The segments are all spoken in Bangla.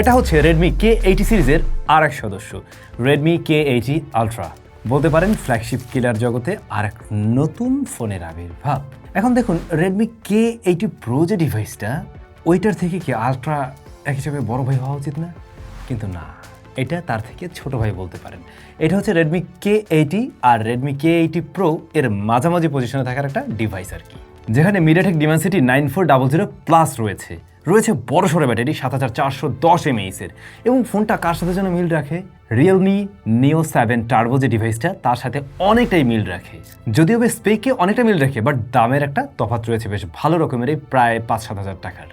এটা হচ্ছে রেডমি কে এইটি সিরিজের আর এক সদস্য রেডমি কে এইটি আলট্রা বলতে পারেন ফ্ল্যাগশিপ কিলার জগতে আর এক নতুন ফোনের আবির্ভাব। এখন দেখুন রেডমি কে এইটি প্রো যে ডিভাইসটা ওইটার থেকে কি আলট্রা এক হিসাবে বড় ভাই হওয়া উচিত না? কিন্তু না, এটা তার থেকে ছোট ভাই বলতে পারেন। এটা হচ্ছে রেডমি কে এইটি আর রেডমি কে এইটি প্রো এর মাঝামাঝি পজিশনে থাকার একটা ডিভাইস আর কি। যেখানে MediaTek Dimensity nine four double zero plus রয়েছে। রয়েছে বড় সড়ো ব্যাটারি সাত হাজার চারশো দশ এমএইচের এবং ফোনটা কার সাথে যেন মিল রাখে? রিয়েলমি নিও সেভেন টার্বো যে ডিভাইসটা তার সাথে অনেকটাই মিল রাখে। যদিও বেশ স্পেকে অনেকটা মিল রাখে বাট দামের একটা তফাৎ রয়েছে বেশ ভালো রকমেরই প্রায় পাঁচ সাত হাজার টাকার।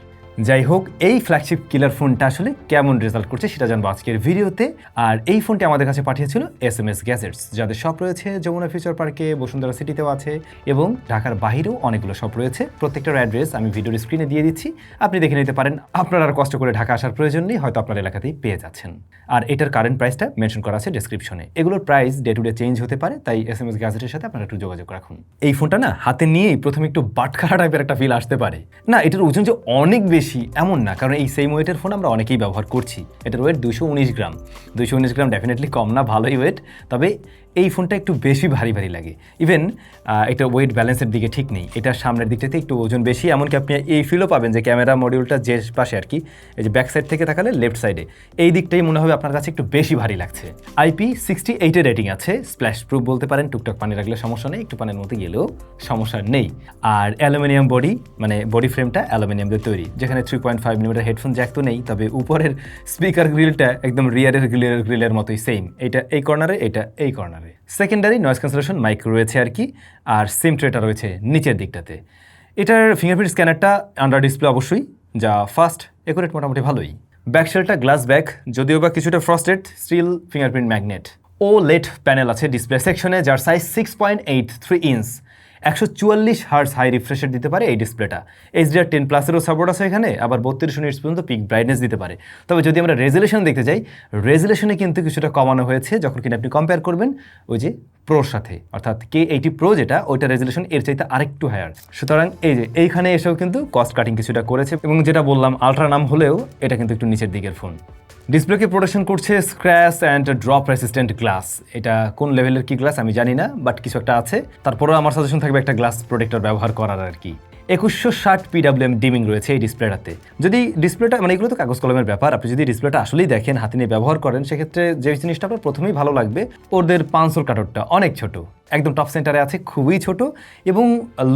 যাই হোক এই ফ্ল্যাগশিপ কিলার ফোনটা আসলে কেমন রেজাল্ট করছে সেটা জানব আজকের ভিডিওতে। আর এই ফোনটি আমাদের কাছে পাঠিয়েছিল এস এম এস গ্যাজেটস যাদের শপ রয়েছে যমুনা ফিউচার পার্কে বসুন্ধরা সিটিতেও আছে এবং ঢাকার বাইরেও অনেকগুলো শপ রয়েছে। প্রত্যেকটার অ্যাড্রেস আমি ভিডিওর স্ক্রিনে দিয়ে দিচ্ছি। আপনি দেখে নিতে পারেন, আপনার আর কষ্ট করে ঢাকা আসার প্রয়োজন নেই, হয়তো আপনার এলাকাতেই পেয়ে যাচ্ছেন। আর এটার কারেন্ট প্রাইসটা মেনশন করা আছে ডেসক্রিপশনে এগুলোর price day to day change হতে পারে, তাই এস এম এস গ্যাজেটের সাথে আপনারা একটু যোগাযোগ রাখুন। এই ফোনটা না হাতে নিয়েই প্রথমে একটু বাটখারা টাইপের একটা ফিল আসতে পারে। না, এটার ওজন যে অনেক বেশি এমন না, কারণ এই সেম ওয়েটের ফোন আমরা অনেকেই ব্যবহার করছি। এটার ওয়েট দুশো উনিশ গ্রাম। দুশো উনিশ গ্রাম ডেফিনেটলি কম না, ভালোই ওয়েট তবে এই ফোনটা একটু বেশি ভারী ভারী লাগে। ইভেন এটা ওয়েট ব্যালেন্সের দিকে ঠিক নেই। এটা সামনের দিকটাতে একটু ওজন বেশি, এমনকি আপনি এই ফিলও পাবেন যে ক্যামেরা মডিউলটা যে পাশে আর কি, এই যে ব্যাক সাইড থেকে তাকালে লেফট সাইডে এই দিকটাই মনে হবে আপনার কাছে একটু বেশি ভারী লাগছে। আইপি সিক্সটি এইটের রেটিং আছে। স্প্ল্যাশ প্রুফ বলতে পারেন, টুকটাক পানি রাখলে সমস্যা নেই, একটু পানির মধ্যে গেলেও সমস্যা নেই। আর অ্যালুমিনিয়াম বডি মানে বডি ফ্রেমটা অ্যালুমিনিয়াম দিয়ে তৈরি। যেখানে three point five millimetre headphone jack তো নেই, তবে উপরের স্পিকার গ্রিলটা একদম রিয়ারের গ্রিলের গ্রিলের মতোই সেম এটা এই কর্নারে এটা এই কর্নারে সেকেন্ডারি নয়েজ ক্যান্সেলেশন মাইক রয়েছে আর কি, আর সিম ট্রেটা রয়েছে নিচের দিকটাতে। এটার ফিঙ্গারপ্রিন্ট স্ক্যানারটা আন্ডার ডিসপ্লে অবশ্যই, যা ফাস্ট একুরেট মোটামুটি ভালোই। ব্যাকশেলটা গ্লাস ব্যাক যদিও বা কিছুটা ফ্রস্টেড স্টিল ফিঙ্গারপ্রিন্ট ম্যাগনেট ও লেট প্যানেল আছে ডিসপ্লে সেকশনে যার size six point eight three inch একশো চুয়াল্লিশ হার্স হাই রিফ্রেশার দিতে পারে এই ডিসপ্লেটা এইচডিআর টেন প্লাসেরও সাপোর্ট আছে এখানে, আবার বত্রিশ ইউনিটস পর্যন্ত পিক ব্রাইটনেস দিতে পারে। তবে যদি আমরা রেজুলেশন দেখতে যাই রেজুলেশনে কিন্তু কিছুটা কমানো হয়েছে, যখন কিনা আপনি কম্পেয়ার করবেন ওই যে প্রোর সাথে, অর্থাৎ কে এইটি প্রো যেটা, ওইটা রেজুলেশন এর চাইতে আরেকটু হায়ার সুতরাং এই যে এইখানে এসেও কিন্তু কস্ট কাটিং কিছুটা করেছে, এবং যেটা বললাম আলট্রা নাম হলেও, এটা কিন্তু একটু নিচের দিকের ফোন ডিসপ্লেকে প্রোটেকশন করছে scratch and drop resistant glass এটা কোন লেভেলের কি গ্লাস আমি জানি না বাট কিছু একটা আছে। তারপরেও আমার সাজেশন থাকবে একটা গ্লাস প্রোটেক্টর ব্যবহার করার আর কি। একুশশো ষাট পিডাব্লিউএম ডিমিং রয়েছে এই ডিসপ্লেটাতে যদি ডিসপ্লেটা মানে এগুলো তো কাগজ কলমের ব্যাপার। আপনি যদি ডিসপ্লেটা আসলেই দেখেন, হাতে নিয়ে ব্যবহার করেন, সেক্ষেত্রে যে জিনিসটা আপনার প্রথমেই ভালো লাগবে, ওদের পাঁচশোর কাটরটা অনেক ছোট। একদম টপ সেন্টারে আছে, খুবই ছোট। এবং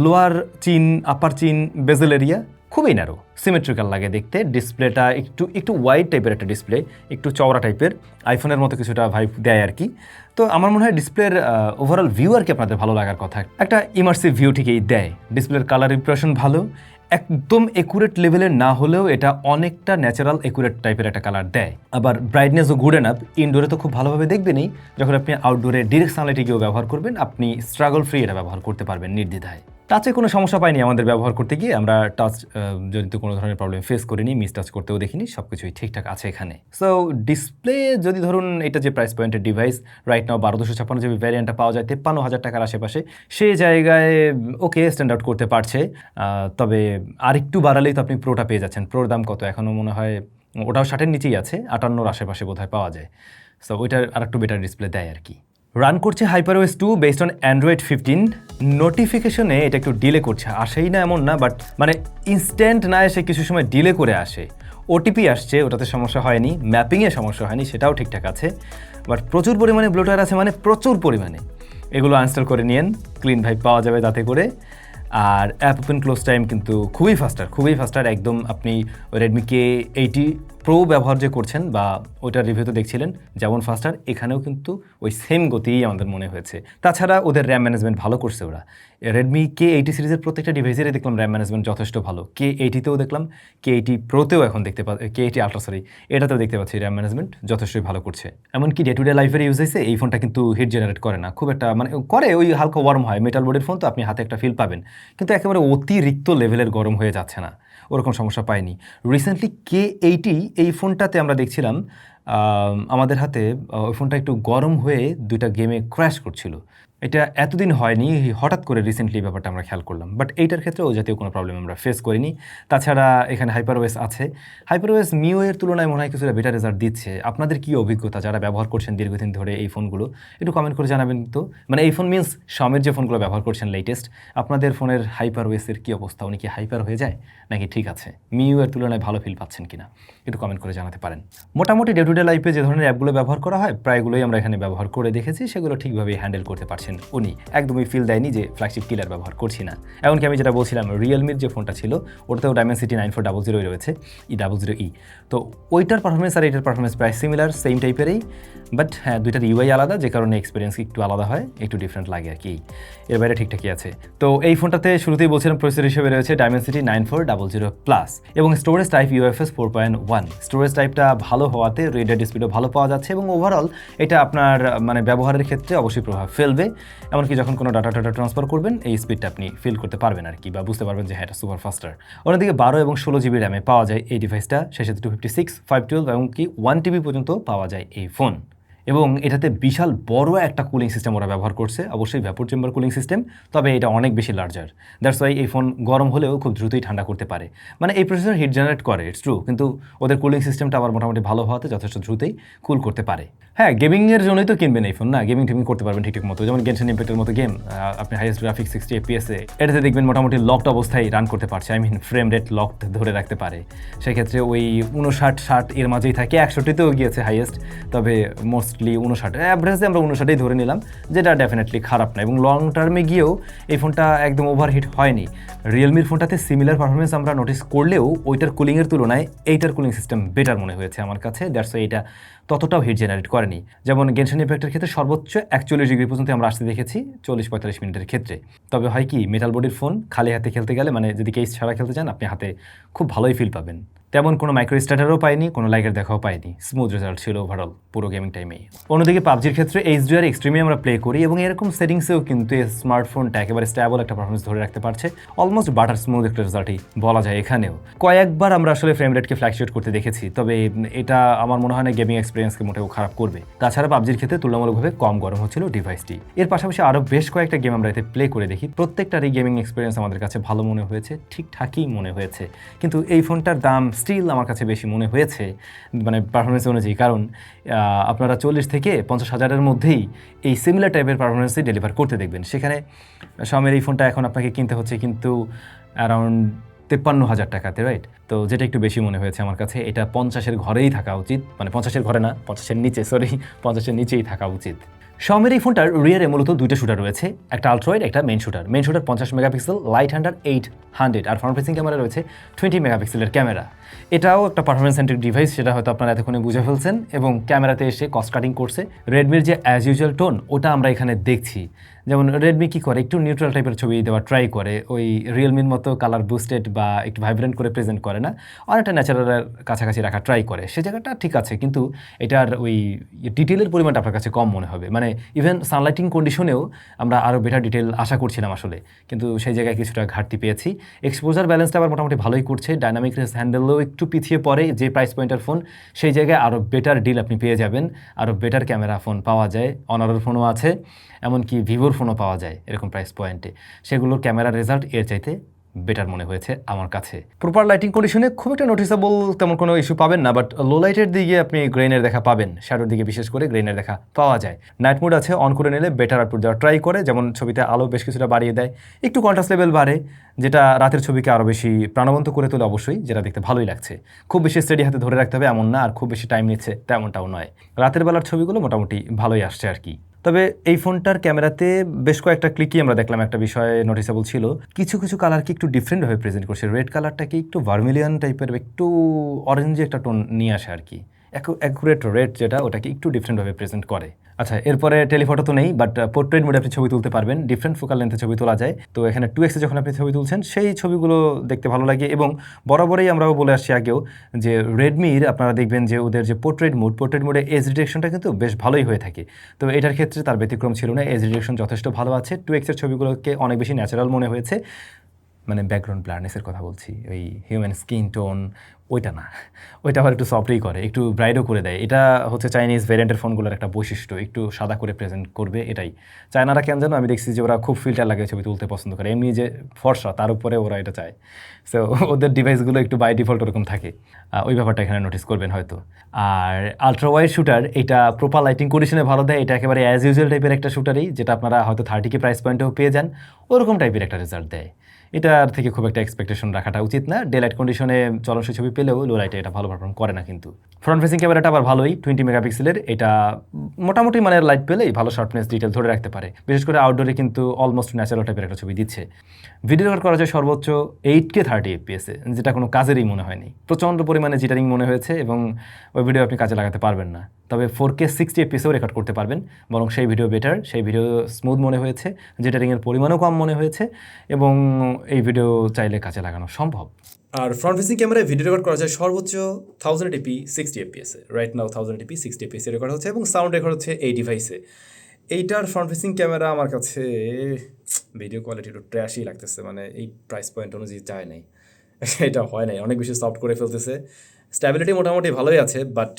lower chin upper chin bezel area খুবই ন্যারো সিমেট্রিক্যাল লাগে দেখতে। ডিসপ্লেটা একটু একটু ওয়াইড টাইপের একটা ডিসপ্লে একটু চওড়া টাইপের আইফোনের মতো কিছুটা ভাইব দেয় আর কি। তো আমার মনে হয় ডিসপ্লের ওভারঅল ভিউ আর কি আপনাদের ভালো লাগার কথা। একটা ইমার্সিভ ভিউ ঠিকই দেয়। ডিসপ্লের কালার ইমপ্রেশন ভালো। একদম একুরেট লেভেলের না হলেও এটা অনেকটা ন্যাচারাল একুরেট টাইপের একটা কালার দেয়। আবার ব্রাইটনেসও গুড এনাফ ইনডোরে তো খুব ভালোভাবে দেখবেনই, যখন আপনি আউটডোরে ডিরেক্ট সানলাইটে গিয়েও ব্যবহার করবেন, আপনি স্ট্রাগল ফ্রি এটা ব্যবহার করতে পারবেন নির্দ্বিধায়। টাচে কোনো সমস্যা পাইনি আমাদের ব্যবহার করতে গিয়ে। আমরা টাচ জনিত কোনো ধরনের প্রবলেম ফেস করিনি মিস টাচ করতেও দেখিনি সব কিছুই ঠিকঠাক আছে এখানে। সো ডিসপ্লে যদি ধরুন এটা যে প্রাইস পয়েন্টের ডিভাইস রাইট নাও বারো দুশো ছাপ্পান্ন যে ভ্যারিয়েন্টটা পাওয়া যায়, তেপ্পান্ন হাজার টাকার আশেপাশে, সেই জায়গায় ওকে স্ট্যান্ড আউট করতে পারছে। তবে আরেকটু বাড়ালেই তো আপনি প্রোটা পেয়ে যাচ্ছেন। প্রোর দাম কত? এখনও মনে হয় ওটাও ষাটের নিচেই আছে, আটান্নর আশেপাশে বোধহয় পাওয়া যায়। সো ওইটার আরেকটু বেটার ডিসপ্লে দেয় আর কি। রান করছে HyperOS two based on Android fifteen নোটিফিকেশনে এটা একটু ডিলে করছে। আসেই না এমন না বাট মানে ইনস্ট্যান্ট না এসে কিছু সময় ডিলে করে আসে। ওটিপি আসছে, ওটাতে সমস্যা হয়নি। ম্যাপিংয়ে সমস্যা হয়নি, সেটাও ঠিকঠাক আছে। বাট প্রচুর পরিমাণে ব্লোটার আছে মানে প্রচুর পরিমাণে। এগুলো আনস্টল করে নিয়েন ক্লিন ভাইব পাওয়া যাবে তাতে করে। আর অ্যাপ ওপেন ক্লোজ টাইম কিন্তু খুবই ফাস্টার খুবই ফাস্টার একদম আপনি রেডমি কে এইটি প্রো ব্যবহার যে করছেন বা ওইটার রিভিউতে দেখছিলেন, যেমন ফাস্টার এখানেও কিন্তু ওই সেম গতিই আমাদের মনে হয়েছে। তাছাড়া ওদের র্যাম ম্যানেজমেন্ট ভালো করছে ওরা। রেডমি কে এইটি সিরিজের প্রত্যেকটা ডিভাইসেরই দেখলাম র্যাম ম্যানেজমেন্ট যথেষ্ট ভালো। কে এইটিতেও দেখলাম কে এইটি প্রোতেও এখন দেখতে পা কে এইটি আল্ট্রা সরি এটাতেও দেখতে পাচ্ছি র্যাম ম্যানেজমেন্ট যথেষ্টই ভালো করছে। এমনকি ডে টু ডে লাইফের ইউজ হয়েছে এই ফোনটা কিন্তু হিট জেনারেট করে না। খুব একটা মানে করে ওই হালকা ওয়ার্ম হয়। মেটাল বোর্ডের ফোন তো আপনি হাতে একটা ফিল পাবেন। কিন্তু একেবারে অতিরিক্ত লেভেলের গরম হয়ে যাচ্ছে না। ওরকম সমস্যা পাইনি। রিসেন্টলি কে এইটি এই ফোনটাতে আমরা দেখছিলাম আমাদের হাতে ওই ফোনটা একটু গরম হয়ে দুইটা গেমে ক্র্যাশ করছিল। এটা এতদিন হয়নি, হঠাৎ করে রিসেন্টলি ব্যাপারটা আমরা খেয়াল করলাম। বাট এইটার ক্ষেত্রে ও জাতীয় কোনো প্রবলেম আমরা ফেস করিনি। তাছাড়া এখানে হাইপারওয়েস আছে। হাইপারওয়েস মিও এর তুলনায় মনে হয় কিছুটা বেটার রেজাল্ট দিচ্ছে। আপনাদের কি অভিজ্ঞতা যারা ব্যবহার করছেন দীর্ঘদিন ধরে এই ফোনগুলো একটু কমেন্ট করে জানাবেন তো। মানে এই ফোন মিনস শমের যে ফোনগুলো ব্যবহার করছেন লেটেস্ট আপনাদের ফোনের হাইপারওয়েসের কি অবস্থা? উনি কি হাইপার হয়ে যায়? নাকি ঠিক আছে? মিউ এর তুলনায় ভালো ফিল পাচ্ছেন কিনা? একটু কমেন্ট করে জানাতে পারেন। মোটামুটি ডে টু ডে লাইফে যে ধরনের অ্যাপগুলো ব্যবহার করা হয়, প্রায়গুলোই আমরা এখানে ব্যবহার করে দেখেছি, সেগুলো ঠিকভাবে হ্যান্ডেল করতে পারছেন উনি। একদমই ফিল দেয়নি যে ফ্ল্যাগশিপ কিলার ব্যবহার করছি না। এমনকি আমি যেটা বলছিলাম রিয়েলমির যে ফোনটা ছিল, ওটাতেও ডায়মেন্সিটি নাইন ফোর ডাবল জিরোই রয়েছে ই ডাবল জিরো ই তো ওইটার পারফরমেন্স আর এটার পারফরমেন্স প্রায় সিমিলার সেম টাইপেরই বাট হ্যাঁ দুইটার ইউআই আলাদা, যে কারণে এক্সপিরিয়েন্স একটু আলাদা হয়, একটু ডিফারেন্ট লাগে আর কি। এর বাইরে ঠিকঠাকই আছে। তো এই ফোনটাতে শুরুতেই বলছিলাম প্রসেসর হিসেবে রয়েছে Dimensity nine four double zero plus এবং storage type UFS four point one storage টাইপটা ভালো হওয়াতে রিডার স্পিডও ভালো পাওয়া যাচ্ছে এবং ওভারঅল এটা আপনার মানে ব্যবহারের ক্ষেত্রে অবশ্যই প্রভাব ফেলবে। এমনকি যখন কোনো ডাটা টাটা ট্রান্সফার করবেন, এই স্পিডটা আপনি ফিল করতে পারবেন আর কি বা বুঝতে পারবেন যে হ্যাঁ এটা সুপার ফাস্টার অন্যদিকে বারো এবং ষোলো জিবি র্যামে পাওয়া যায় এই ডিভাইসটা শেষে two fifty six five twelve এবং কি ওয়ান টিবি পর্যন্ত পাওয়া যায় এই ফোন এবং এটাতে বিশাল বড় একটা কুলিং সিস্টেম ওরা ব্যবহার করছে। অবশ্যই ভ্যাপর চেম্বার কুলিং সিস্টেম তবে এটা অনেক বেশি লার্জার দ্যাটস ওয়াই এই ফোন গরম হলেও খুব দ্রুতই ঠান্ডা করতে পারে। মানে এই প্রসেসর হিট জেনারেট করে ইটস ট্রু কিন্তু ওদের কুলিং সিস্টেমটা আবার মোটামুটি ভালো হওয়াতে যথেষ্ট দ্রুতই কুল করতে পারে। হ্যাঁ গেমিংয়ের জন্যই তো কিনবেন এই ফোন না? গেমিং টেমিং করতে পারবেন ঠিকঠাক মতো। যেমন গেনশন ইম্প্যাক্টের মতো গেম আপনি হাইয়েস্ট গ্রাফিক্স সিক্সটি এপিএসে এটাতে দেখবেন মোটামুটি লকড অবস্থায় রান করতে পারছে। I mean frame rate locked ধরে রাখতে পারে। সেক্ষেত্রে ওই উনষাট ষাট এর মাঝেই থাকে। একষট্টিতেও গিয়েছে হাইয়েস্ট তবে মোস্টলি উনষাট অ্যাভারেজে আমরা উনষাটেই ধরে নিলাম, যেটা ডেফিনেটলি খারাপ না। এবং লং টার্মে গিয়েও এই ফোনটা একদম ওভারহিট হয়নি। রিয়েলমির ফোনটাতে সিমিলার পারফরমেন্স আমরা নোটিস করলেও ওইটার কুলিংয়ের তুলনায় এইটার কুলিং সিস্টেম বেটার মনে হয়েছে আমার কাছে। দ্যাটস এইটা ততটাও হিট জেনারেট করেনি। যেমন গেনশন ইফেক্টের ক্ষেত্রে সর্বোচ্চ একচল্লিশ ডিগ্রি পর্যন্ত আমরা আসতে দেখেছি চল্লিশ পঁয়তাল্লিশ মিনিটের ক্ষেত্রে। তবে হয় কি মেটাল বডির ফোন খালি হাতে খেলতে গেলে মানে যদি কেস ছাড়া খেলতে চান, আপনি হাতে খুব ভালোই ফিল পাবেন। তেমন কোনো মাইক্রো স্টার্টারও পাইনি, কোনো লাইকের দেখাও পাইনি। স্মুথ রেজাল্ট ছিল ওভারঅল পুরো গেমিং টাইমেই অন্যদিকে পাবজির ক্ষেত্রে এইচডিআর এক্সট্রিমে আমরা প্লে করি এবং এরকম সেটিংসেও কিন্তু এই স্মার্টফোনটা একেবারে স্ট্যাবল একটা পারফরমেন্স ধরে রাখতে পারছে। অলমোস্ট বাটার স্মুথ একটা রেজাল্টই বলা যায় এখানেও। কয়েকবার আমরা আসলে ফ্রেম রেটকে ফ্ল্যাকচুয়েট করতে দেখেছি, তবে এটা আমার মনে হয় না গেমিং এক্সপিরিয়েন্সকে মোটেও খারাপ করবে। তাছাড়া পাবজির ক্ষেত্রে তুলনামূলকভাবে কম গরম হচ্ছিল ডিভাইসটি এর পাশাপাশি আরও বেশ কয়েকটা গেম আমরা এতে প্লে করে দেখি। প্রত্যেকটারই গেমিং এক্সপিরিয়েন্স আমাদের কাছে ভালো মনে হয়েছে ঠিকঠাকই মনে হয়েছে। কিন্তু এই ফোনটার দাম স্টিল আমার কাছে বেশি মনে হয়েছে মানে পারফরমেন্স অনুযায়ী। কারণ আপনারা চল্লিশ থেকে পঞ্চাশ হাজারের মধ্যেই এই সিমিলার টাইপের পারফরমেন্সই ডেলিভার করতে দেখবেন। সেখানে সমের এই ফোনটা এখন আপনাকে কিনতে হচ্ছে কিন্তু অ্যারাউন্ড তেপ্পান্ন হাজার টাকাতে রাইট তো যেটা একটু বেশি মনে হয়েছে আমার কাছে, এটা পঞ্চাশের ঘরেই থাকা উচিত। মানে পঞ্চাশের ঘরে না, পঞ্চাশের নিচে সরি পঞ্চাশের নিচেই থাকা উচিত। শমের এই ফোনটার রিয়ারে মূলত দুইটা শুটার রয়েছে, একটা আলট্রয়েড একটা মেন শুটার মেন শুটার পঞ্চাশ megapixel light hundred eight hundred আর ফ্রন্ট ফেসিং ক্যামেরা রয়েছে টোয়েন্টি মেগাপিক্সেলের ক্যামেরা এটাও একটা পারফরমেন্স সেন্ট্রিক ডিভাইস সেটা হয়তো আপনারা এতক্ষণে বুঝে ফেলছেন, এবং ক্যামেরাতে এসে কস্ট কাটিং করছে। রেডমির যে অ্যাজ ইউজুয়াল টোন ওটা আমরা এখানে দেখছি। যেমন রেডমি কী করে? একটু নিউট্রাল টাইপের ছবি দেওয়া ট্রাই করে। ওই রিয়েলমির মতো কালার বুস্টেড বা একটু ভাইব্রেন্ট করে প্রেজেন্ট করে না। অনেকটা ন্যাচারালের কাছাকাছি রাখা ট্রাই করে। সে জায়গাটা ঠিক আছে, কিন্তু এটার ওই ডিটেলের পরিমাণটা আপনার কাছে কম মনে হবে। মানে ইভেন সানলাইটিং কন্ডিশনেও আমরা আরও বেটার ডিটেল আশা করছিলাম আসলে। কিন্তু সেই জায়গায় কিছুটা ঘাটতি পেয়েছি। এক্সপোজার ব্যালেন্সটা আবার মোটামুটি ভালোই করছে। ডাইনামিক রেস হ্যান্ডেলও একটু পিছিয়ে পড়ে যে প্রাইস পয়েন্টের ফোন সেই জায়গায় আরও বেটার ডিল আপনি পেয়ে যাবেন। আরও বেটার ক্যামেরা ফোন পাওয়া যায়। অনারের ফোনও আছে, এমনকি ভিভোর ফোনও পাওয়া যায় এরকম প্রাইস পয়েন্টে সেগুলোর ক্যামেরা রেজাল্ট এর চাইতে বেটার মনে হয়েছে আমার কাছে। প্রপার লাইটিং কন্ডিশনে খুব একটা নোটিসেবল তেমন কোনো ইস্যু পাবেন না বাট লো লাইটের দিকে আপনি গ্রেনের দেখা পাবেন। শ্যাডোর দিকে বিশেষ করে গ্রেনের দেখা পাওয়া যায়। নাইট মোড আছে অন করে নিলে বেটার আউটপুট দেওয়ার ট্রাই করে, যেমন ছবিতে আলো বেশ কিছুটা বাড়িয়ে দেয়। একটু কন্ট্রাস্ট লেভেল বাড়ে, যেটা রাতের ছবিকে আরও বেশি প্রাণবন্ত করে তোলে অবশ্যই, যেটা দেখতে ভালোই লাগছে। খুব বেশি স্টেডি হাতে ধরে রাখতে হবে এমন না, আর খুব বেশি টাইম নিচ্ছে তেমনটাও নয়। রাতের বেলার ছবিগুলো মোটামুটি ভালোই আসছে আর কি। তবে এই ফোনটার ক্যামেরাতে বেশ কয়েকটা ক্লিকই আমরা দেখলাম। একটা বিষয়ে নোটিসেবল ছিল। কিছু কিছু কালারকে একটু ডিফারেন্টভাবে প্রেজেন্ট করছে। রেড কালারটাকে একটু ভার্মিলিয়ান টাইপের একটু অরেঞ্জে একটা টোন নিয়ে আসে আর কি। অ্যাকুরেট রেড যেটা, ওটাকে একটু ডিফারেন্টভাবে প্রেজেন্ট করে। আচ্ছা এরপরে টেলিফটো তো নেই বাট পোর্ট্রেট মোডে আপনি ছবি তুলতে পারবেন। ডিফারেন্ট ফোকাল লেন্থে ছবি তোলা যায়। তো এখানে টু এক্সে যখন আপনি ছবি তুলছেন, সেই ছবিগুলো দেখতে ভালো লাগে এবং বরাবরই আমরাও বলে আসছি আগেও যে রেডমির আপনারা দেখবেন যে ওদের যে পোর্ট্রেট মোড পোর্ট্রেট মোডে এজ ডিরেকশনটা কিন্তু বেশ ভালোই হয়ে থাকে। তো এটার ক্ষেত্রে তার ব্যতিক্রম ছিল না এজ ডিরেকশন যথেষ্ট ভালো আছে। টু এক্সের ছবিগুলোকে অনেক বেশি ন্যাচারাল মনে হয়েছে। মানে ব্যাকগ্রাউন্ড ব্লারনেসের কথা বলছি, ওই হিউম্যান স্কিন টোন ওইটা না। ওইটা আবার একটু সফটই করে, একটু ব্রাইডও করে দেয়। এটা হচ্ছে চাইনিজ ভ্যারিয়েন্টের ফোনগুলোর একটা বৈশিষ্ট্য। একটু সাদা করে প্রেজেন্ট করবে এটাই। চায়নারা কেন জানো, আমি দেখছি যে ওরা খুব ফিল্টার লাগে ছবি তুলতে পছন্দ করে। এমনি যে ফর্সা, তার উপরে ওরা এটা চায়। সো ওদের ডিভাইসগুলো একটু বাই ডিফল্ট ওরকম থাকে। ওই ব্যাপারটা এখানে নোটিস করবেন হয়তো। আর আলট্রা ওয়াইড শুটার এটা প্রপার লাইটিং কন্ডিশনে ভালো দেয়। এটা একেবারে অ্যাজ ইউজুয়াল টাইপের একটা শুটারই যেটা আপনারা হয়তো থার্টি কে প্রাইস পয়েন্টেও পেয়ে যান। ওরকম টাইপের একটা রেজাল্ট দেয়। এটার থেকে খুব একটা এক্সপেকটেশন রাখাটা উচিত না। ডে লাইট কন্ডিশনে চলনসই ছবি পেলেও লো লাইটে এটা ভালো পারফর্ম করে না কিন্তু। ফ্রন্ট ফেসিং ক্যামেরাটা আবার ভালোই টোয়েন্টি মেগাপিক্সেলের এটা মোটামুটি মানে লাইট পেলেই ভালো শার্পনেস ডিটেল ধরে রাখতে পারে। বিশেষ করে আউটডোরে কিন্তু অলমোস্ট ন্যাচারাল টাইপের একটা ছবি দিচ্ছে। ভিডিও রেকর্ড করা যায় সর্বোচ্চ এইট কে থার্টি এফপিএসে যেটা কোনো কাজেরই মনে হয়নি। প্রচণ্ড পরিমাণে জিটারিং মনে হয়েছে এবং ওই ভিডিও আপনি কাজে লাগাতে পারবেন না। তবে ফোর কে সিক্সটি এফপিএসেও রেকর্ড করতে পারবেন, বরং সেই ভিডিও বেটার সেই ভিডিও স্মুথ মনে হয়েছে জিটারিংয়ের পরিমাণও কম মনে হয়েছে এবং এই ভিডিও চাইলে কাজে লাগানো সম্ভব। আর ফ্রন্ট ফেসিং ক্যামেরায় ভিডিও রেকর্ড করা যায় সর্বোচ্চ থাউজেন্ড এপি সিক্সটি এপিএসে right now thousand AP sixty এপিএসে রেকর্ড হচ্ছে এবং সাউন্ড রেকর্ড হচ্ছে এই ডিভাইসে এইটার ফ্রন্ট ফেসিং ক্যামেরা আমার কাছে ভিডিও কোয়ালিটি একটু ট্র্যাশই লাগতেছে মানে এই প্রাইস পয়েন্ট অনুযায়ী চায় নাই। এটা হয় নাই, অনেক বেশি সফট করে ফেলতেছে। স্ট্যাবিলিটি মোটামুটি ভালোই আছে বাট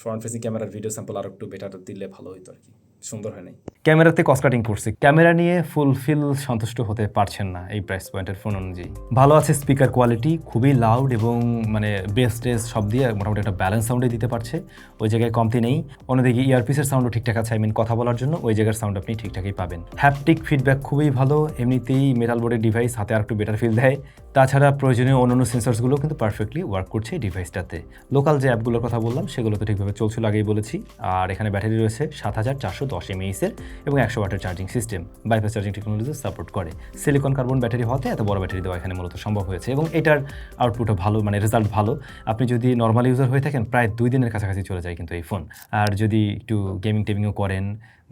ফ্রন্ট ফেসিং ক্যামেরার ভিডিও স্যাম্পল আর একটু বেটার দিলে ভালো হতো আর কি। সুন্দর হয় নাই। ক্যামেরাতে কস্ট কাটিং করছে। ক্যামেরা নিয়ে ফুলফিল সন্তুষ্ট হতে পারছেন না এই প্রাইস পয়েন্টের ফোন অনুযায়ী। ভালো আছে স্পিকার কোয়ালিটি খুবই লাউড এবং মানে বেস টেস সব দিয়ে মোটামুটি একটা ব্যালেন্স সাউন্ডে দিতে পারছে। ওই জায়গায় কমতি নেই। অন্যদিকে ইয়ারপিসের সাউন্ডও ঠিকঠাক আছে আই মিন কথা বলার জন্য ওই জায়গার সাউন্ড আপনি ঠিকঠাকই পাবেন। হ্যাপটিক ফিডব্যাক খুবই ভালো, এমনিতেই মেটাল বোর্ডের ডিভাইস হাতে আর একটু বেটার ফিল দেয়। তাছাড়া প্রয়োজনীয় অন্যান্য সেন্সার্সগুলো কিন্তু পারফেক্টলি ওয়ার্ক করছে ডিভাইসটাতে লোকাল যে অ্যাপগুলোর কথা বললাম, সেগুলো তো ঠিকভাবে চলছিল আগেই বলেছি। আর এখানে ব্যাটারি রয়েছে সাত হাজার চারশো দশ এম এমএইসের এবং একশো ওয়াটের charging system bypass charging technology support করে। সিলিকন কার্বন ব্যাটারি হতে এত বড় ব্যাটারি দেওয়া এখানে মূলত সম্ভব হয়েছে এবং এটার আউটপুটও ভালো মানে রেজাল্ট ভালো। আপনি যদি নর্মাল ইউজার হয়ে থাকেন, প্রায় দুই দিনের কাছাকাছি চলে যায় কিন্তু এই ফোন আর যদি একটু গেমিং টেমিংও করেন,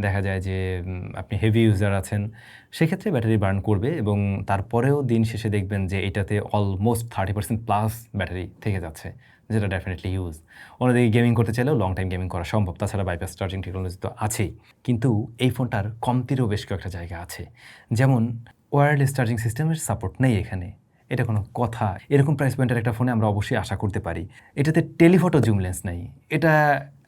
দেখা যায় যে আপনি হেভি ইউজার আছেন, সেক্ষেত্রে ব্যাটারি বার্ন করবে এবং তারপরেও দিন শেষে দেখবেন যে এটাতে almost thirty percent plus battery থেকে যাচ্ছে। যেটা ডেফিনেটলি ইউজ অন্যদিকে গেমিং করতে চাইলেও লং টাইম গেমিং করা সম্ভব। তাছাড়া বাইপাস চার্জিং টেকনোলজি তো আছেই। কিন্তু এই ফোনটার কমতিরও বেশ কয়েকটা জায়গা আছে। যেমন ওয়ারলেস চার্জিং সিস্টেমের সাপোর্ট নেই এখানে। এটা কোনো কথা। এরকম প্রাইস পয়েন্টের একটা ফোনে আমরা অবশ্যই আশা করতে পারি। এটাতে টেলিফটো জুম লেন্স নেই। এটা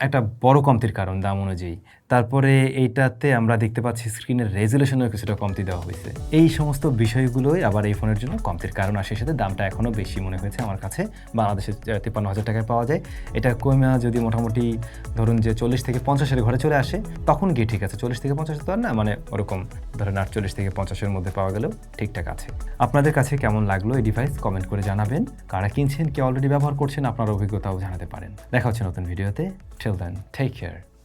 একটা বড় কমতির কারণ দাম অনুযায়ী। তারপরে এইটাতে আমরা দেখতে পাচ্ছি স্ক্রিনের রেজুলেশনেও কিছুটা কমতি দেওয়া হয়েছে। এই সমস্ত বিষয়গুলোই আবার এই ফোনের জন্য কমতির কারণ আসে। সাথে দামটা এখনও বেশি মনে হয়েছে আমার কাছে। বাংলাদেশে তিপ্পান্ন হাজার টাকায় পাওয়া যায়। এটা কমে যদি মোটামুটি ধরুন যে চল্লিশ থেকে পঞ্চাশের ঘরে চলে আসে, তখন গিয়ে ঠিক আছে। চল্লিশ থেকে পঞ্চাশ তো আর না মানে ওরকম ধরেন আটচল্লিশ থেকে পঞ্চাশের মধ্যে পাওয়া গেলেও ঠিকঠাক আছে। আপনাদের কাছে কেমন লাগল এই ডিভাইস কমেন্ট করে জানাবেন। কারা কিনছেন, কে অলরেডি ব্যবহার করছেন, আপনার অভিজ্ঞতাও জানাতে পারেন। দেখা হচ্ছে নতুন ভিডিওতে Till then, take care.